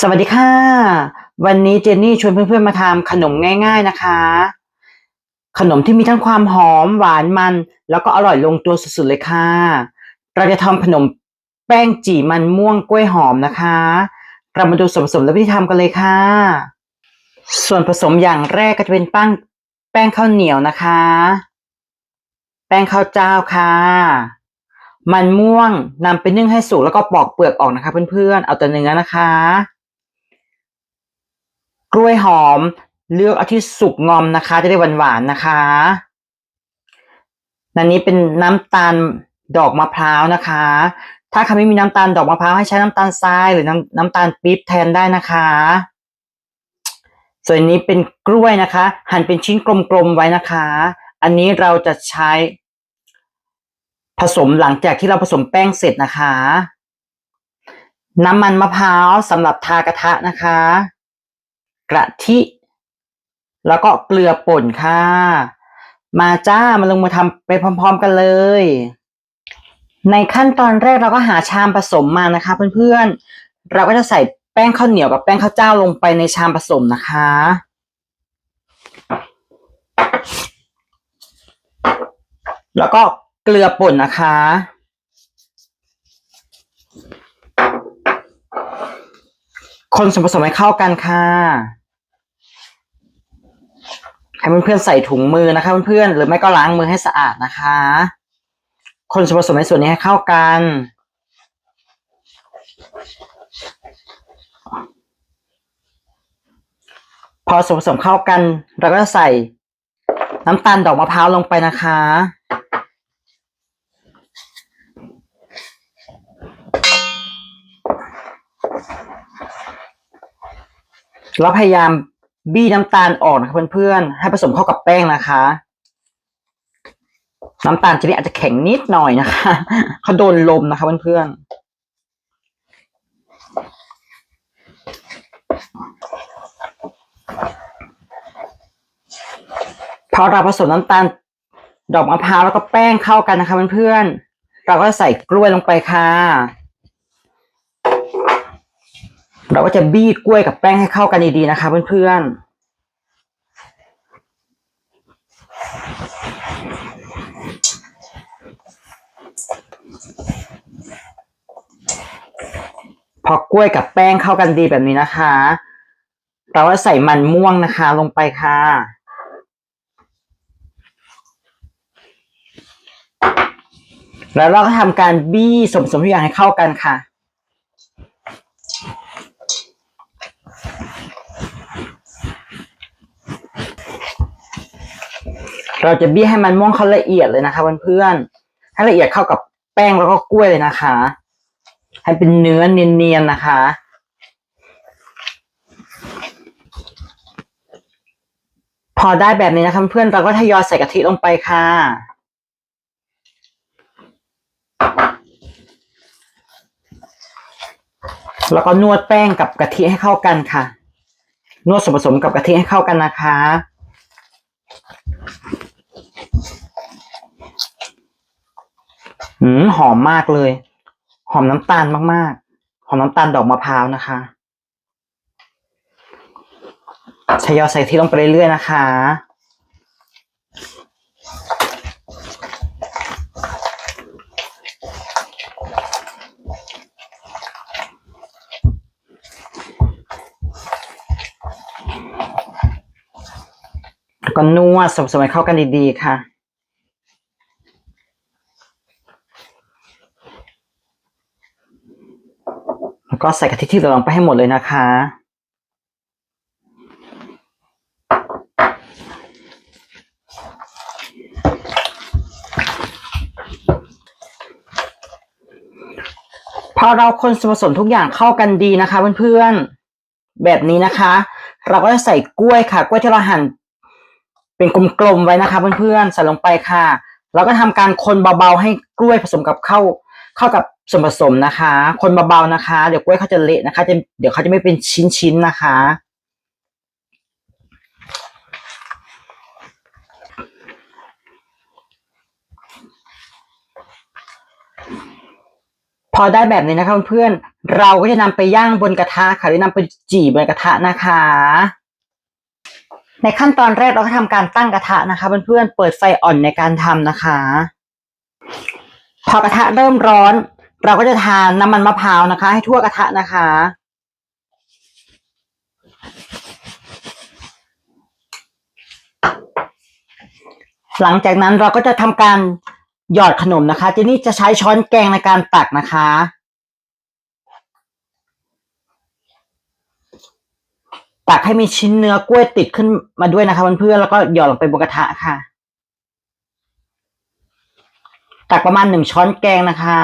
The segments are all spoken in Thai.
สวัสดีค่ะ วันนี้เจนนี่ชวนเพื่อนๆมาทำขนมง่ายๆนะคะ ขนมที่มีทั้งความหอมหวานมัน แล้วก็อร่อยลงตัวสุดๆเลยค่ะ เราจะทำขนมแป้งจี่มันม่วงกล้วยหอมนะคะ เรามาดูส่วนผสมและวิธีทำกันเลยค่ะ ส่วนผสมอย่างแรกก็จะเป็นแป้งแป้งข้าวเหนียวนะคะ แป้งข้าวเจ้าค่ะมันม่วงนำไปนึ่งให้สุกแล้วก็ปอกเปลือกออกนะคะ เพื่อนๆเอาแต่เนื้อนะคะ กล้วยหอม เลือกเอาที่สุกงอมนะคะ จะได้หวานๆนะคะอันนี้เป็นน้ำตาลดอกมะพร้าวนะคะ ถ้าใครไม่มีน้ำตาลดอกมะพร้าวให้ใช้น้ำตาลทรายหรือน้ำน้ำตาลปี๊บแทนได้นะคะ ส่วนนนี้เป็นกล้วยนะคะ หั่นเป็นชิ้นกลมๆไว้นะคะ อันนี้เราจะใช้ผสมหลังจากที่เราผสมแป้งเสร็จนะคะ น้ำมันมะพร้าวสำหรับทากระทะนะคะ กะทิ แล้วก็เกลือป่นค่ะ มาจ้ามาลงมือทำไปพร้อม ๆกันเลย ในขั้นตอนแรกเราก็หาชามผสมมานะคะเพื่อนๆ เราก็จะใส่แป้งข้าวเหนียวกับแป้งข้าวเจ้าลงไปในชามผสมนะคะแล้วก็เกลือป่นนะคะ คนส่วนผสมให้เข้ากันค่ะ ให้เพื่อนๆใส่ถุงมือนะคะเพื่อนๆหรือไม่ก็ล้างมือให้สะอาดนะคะ คนส่วนผสมในส่วนนี้ให้เข้ากัน พอส่วนผสมเข้ากันเราก็จะใส่น้ำตาลดอกมะพร้าวลงไปนะคะแล้วพยายาม บี้น้ำตาลออกนะคะเพื่อนๆ ให้ผสมเข้ากับแป้งนะคะ น้ำตาลชนิดอาจจะแข็งนิดหน่อยนะคะเขาโดนลมนะคะเพื่อนๆพอเราผสมน้ำตาลดอกมะพร้าวแล้วก็แป้งเข้ากันนะคะเพื่อนๆเราก็ใส่กล้วยลงไปค่ะ เราก็จะบี้กล้วยกับแป้งให้เข้ากันดีๆนะคะเพื่อนๆพอกล้วยกับแป้งเข้ากันดีแบบนี้นะคะ เราก็ใส่มันม่วงนะคะลงไปค่ะ แล้วเราก็ทำการบี้สมสมทุกอย่างให้เข้ากันค่ะ เราจะบี้ให้มันม่วงเข้าละเอียดเลยนะคะเพื่อนๆให้ละเอียดเข้ากับแป้งแล้วก็กล้วยเลยนะคะ ให้เป็นเนื้อเนียนๆนะคะพอได้แบบนี้นะคะเพื่อนเราก็ทยอยใส่กะทิลงไปค่ะ แล้วก็นวดแป้งกับกะทิให้เข้ากันค่ะ นวดส่วนผสมกับกะทิให้เข้ากันนะคะ หืมหอมมากเลย หอมน้ำตาลมากๆ หอมน้ำตาลดอกมะพร้าวนะคะใช้ยอใส่ที่ลงไปเรื่อยๆนะคะ ก็นวดสมๆให้เข้ากันดีๆค่ะ แล้ว ก็ใส่กะทิที่เหลือลงไปให้หมดเลยนะคะ พอเราคนส่วนผสมทุกอย่างเข้ากันดีนะคะเพื่อนๆ แบบนี้นะคะ เราก็จะใส่กล้วยค่ะ กล้วยที่เราหั่นเป็นกลมๆไว้นะคะเพื่อนๆ ใส่ลงไปค่ะแล้วก็ทำการคนเบาๆให้กล้วยผสมกับเข้าเข้ากับ ส่วนผสมนะคะ คนเบาๆนะคะ เดี๋ยวกล้วยเขาจะเละนะคะจะเดี๋ยวเขาจะไม่เป็นชิ้นๆนะคะ พอได้แบบนี้นะคะเพื่อนๆเราก็จะนำไปย่างบนกระทะค่ะหรือนำไปจี่บนกระทะนะคะ ในขั้นตอนแรกเราก็ทำการตั้งกระทะนะคะเพื่อนๆเปิดไฟอ่อนในการทำนะคะ พอกระทะเริ่มร้อน เราก็จะทานน้ำมันมะพร้าวนะคะ ให้ทั่วกระทะนะคะ หลังจากนั้นเราก็จะทำการหยอดขนมนะคะเจนี่จะใช้ช้อนแกงในการตักนะคะ ตักให้มีชิ้นเนื้อกล้วยติดขึ้นมาด้วยนะคะเพื่อนๆแล้วก็หยอดลงไปบนกระทะค่ะ ตักประมาณหนึ่งช้อนแกงนะคะ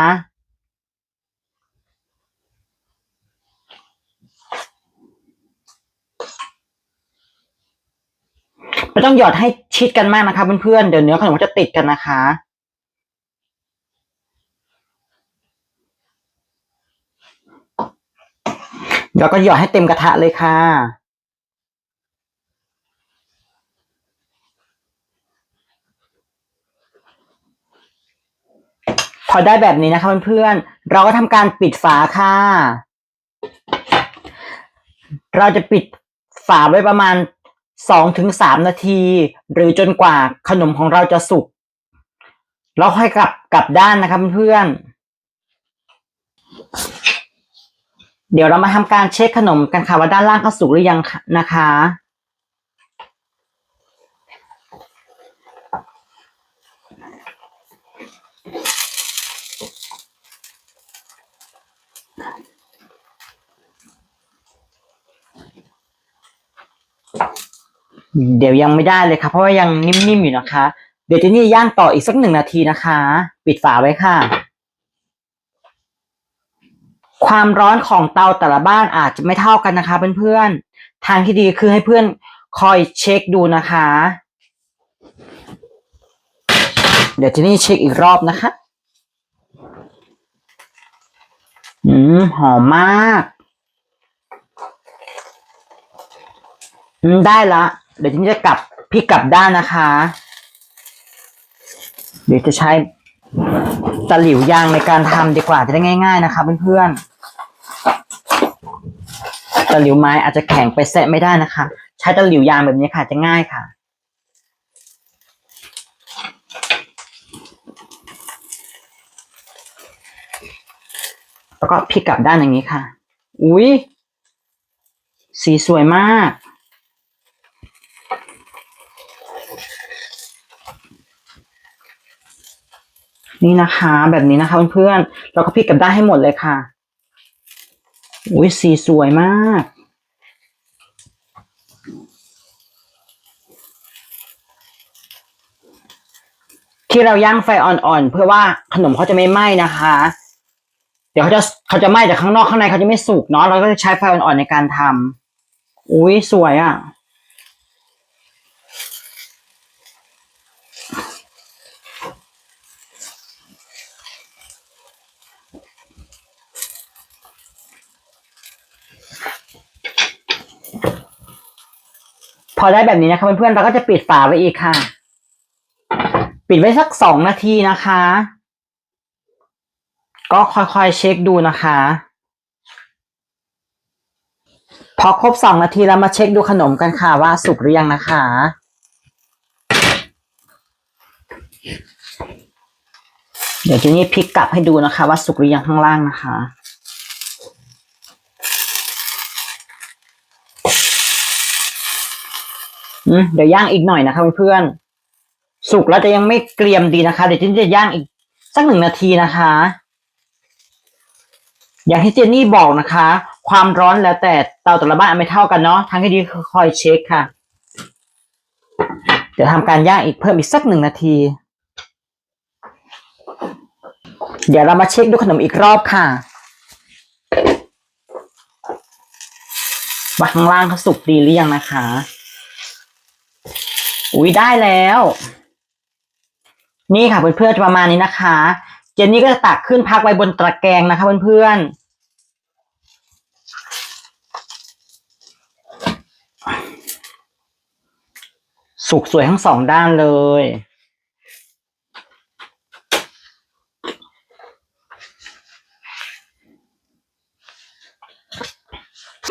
ไม่ ต้องหยอดให้ชิดกันมากนะคะเพื่อนๆเดี๋ยวเนื้อขนมจะติดกันนะคะแล้วก็หยอดให้เต็มกระทะเลยค่ะ พอได้แบบนี้นะคะเพื่อนๆเราก็ทำการปิดฝาค่ะ เราจะปิดฝาไว้ประมาณ สองถึงสามนาที หรือจนกว่าขนมของเราจะสุกเราค่อยกลับกลับด้านนะคะเพื่อนเดี๋ยวเรามาทำการเช็คขนมกันค่ะว่าด้านล่างเขาสุกหรือยังนะคะ เดี๋ยวยังไม่ได้เลยค่ะเพราะว่ายังนิ่มๆอยู่นะคะ เดี๋ยวเจนี่ย่างต่ออีกสักหนึ่งนาทีนะคะ ปิดฝาไว้ค่ะ ความร้อนของเตาแต่ละบ้านอาจจะไม่เท่ากันนะคะเพื่อนๆทางที่ดีคือให้เพื่อนคอยเช็คดูนะคะ เดี๋ยวเจนี่เช็คอีกรอบนะคะอืมหอมมากอืมได้ละ เดี๋ยวฉันจะกลับพี่กลับด้านนะคะ เดี๋ยวจะใช้ตะหลิวยางในการทำดีกว่าจะได้ง่าย ๆนะคะเพื่อนๆตะหลิวไม้อาจจะแข็งไปแซะไม่ได้นะคะ ใช้ตะหลิวยางแบบนี้ค่ะจะง่ายค่ะแล้วก็พลิกกลับด้านอย่างนี้ค่ะ อุ้ยสีสวยมาก นี่นะคะ แบบนี้นะคะเพื่อนๆเราก็พลิกกลับด้านให้หมดเลยค่ะอุ้ยสีสวยมาก ที่เราย่างไฟอ่อนๆเพื่อว่าขนมเขาจะไม่ไหม้นะคะ เดี๋ยวเขาจะเขาจะไหม้จากข้างนอกข้างในเขาจะไม่สุกเนาะเราก็จะใช้ไฟอ่อนๆในการทำอุ้ยสวยอะ่ะ อได้แบบนี้นะคะเพื่อนๆเราก็จะปิดฝาไว้อีกค่ะ ปิดไว้สักสองนาทีนะคะ ก็ค่อยๆเช็คดูนะคะ พอครบสองนาทีเรามาเช็คดูขนมกันค่ะว่าสุกหรือยังนะคะเดี๋ยวเจนี่พลิกกลับให้ดูนะคะ ว่าสุกหรือยังข้างล่างนะคะ อืม เดี๋ยวย่างอีกหน่อยนะคะเพื่อนๆสุกแล้วจะยังไม่เกรียมดีนะคะ เดี๋ยวเจนจะย่างอีกสักหนึ่งนาทีนะคะ อย่างที่เจนนี่บอกนะคะ ความร้อนแล้วแต่เตาแต่ละบ้านไม่เท่ากันเนาะทางที่ดีคือคอยเช็คค่ะ เดี๋ยวทำการย่างอีกเพิ่มอีกสักหนึ่งนาที เดี๋ยวเรามาเช็คดูขนมอีกรอบค่ะว่าข้างล่างเขาสุกดีหรือยังนะคะ อุ้ยได้แล้ว นี่ค่ะเพื่อนๆจะประมาณนี้นะคะ เจนนี่ก็จะตักขึ้นพักไว้บนตะแกรงนะคะเพื่อนๆสุกสวยทั้งสองด้านเลย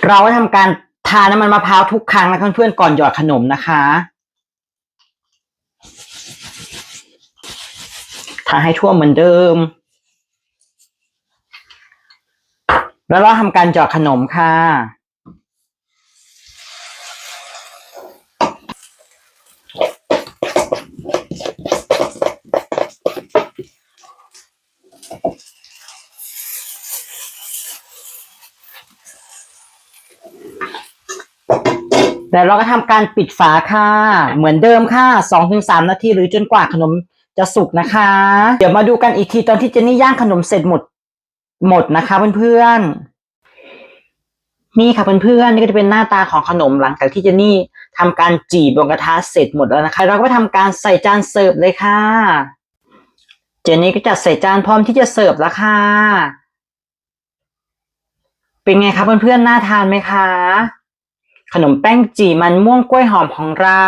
เราทำการทาน้ำมันมะพร้าวทุกครั้งนะเพื่อนๆก่อนหยอดขนมนะคะ ทาให้ทั่วเหมือนเดิม แล้วเราทำการหยอดขนมค่ะ แล้วเราก็ทำการปิดฝาค่ะ เหมือนเดิมค่ะสองถึงสามนาทีหรือจนกว่าขนม จะสุกนะคะ เดี๋ยวมาดูกันอีกทีตอนที่เจนนี่ย่างขนมเสร็จหมด หมดนะคะเพื่อนๆนี่ค่ะเพื่อนๆนี่ก็จะเป็นหน้าตาของขนมหลังจากที่เจนนี่ทำการจีบบนกระทะเสร็จหมดแล้วนะคะ เราก็ทำการใส่จานเสิร์ฟเลยค่ะ เจนนี่ก็จัดใส่จานพร้อมที่จะเสิร์ฟแล้วค่ะเป็นไงคะเพื่อนๆน่าทานไหมคะ ขนมแป้งจีมันม่วงกล้วยหอมของเรา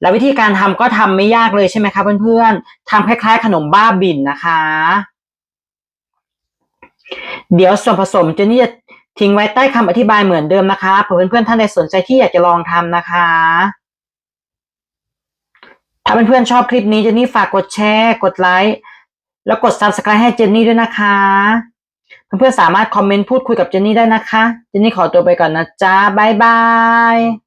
แล้ววิธีการทำก็ทำไม่ยากเลยใช่ไหมคะเพื่อนๆทำคล้ายๆ ขนมบ้าบินนะคะ เดี๋ยวส่วนผสมเจนนี่จะทิ้งไว้ใต้คำอธิบายเหมือนเดิมนะคะเผื่อเพื่อนๆท่านใดสนใจที่อยากจะลองทำนะคะ ถ้าเพื่อนๆชอบคลิปนี้เจนนี่ฝากกดแชร์ กดไลค์แล้วกด subscribe ให้เจนนี่ด้วยนะคะ เพื่อนๆสามารถคอมเมนต์พูดคุยกับเจนนี่ได้นะคะ เจนนี่ขอตัวไปก่อนนะจ๊ะบ๊ายบาย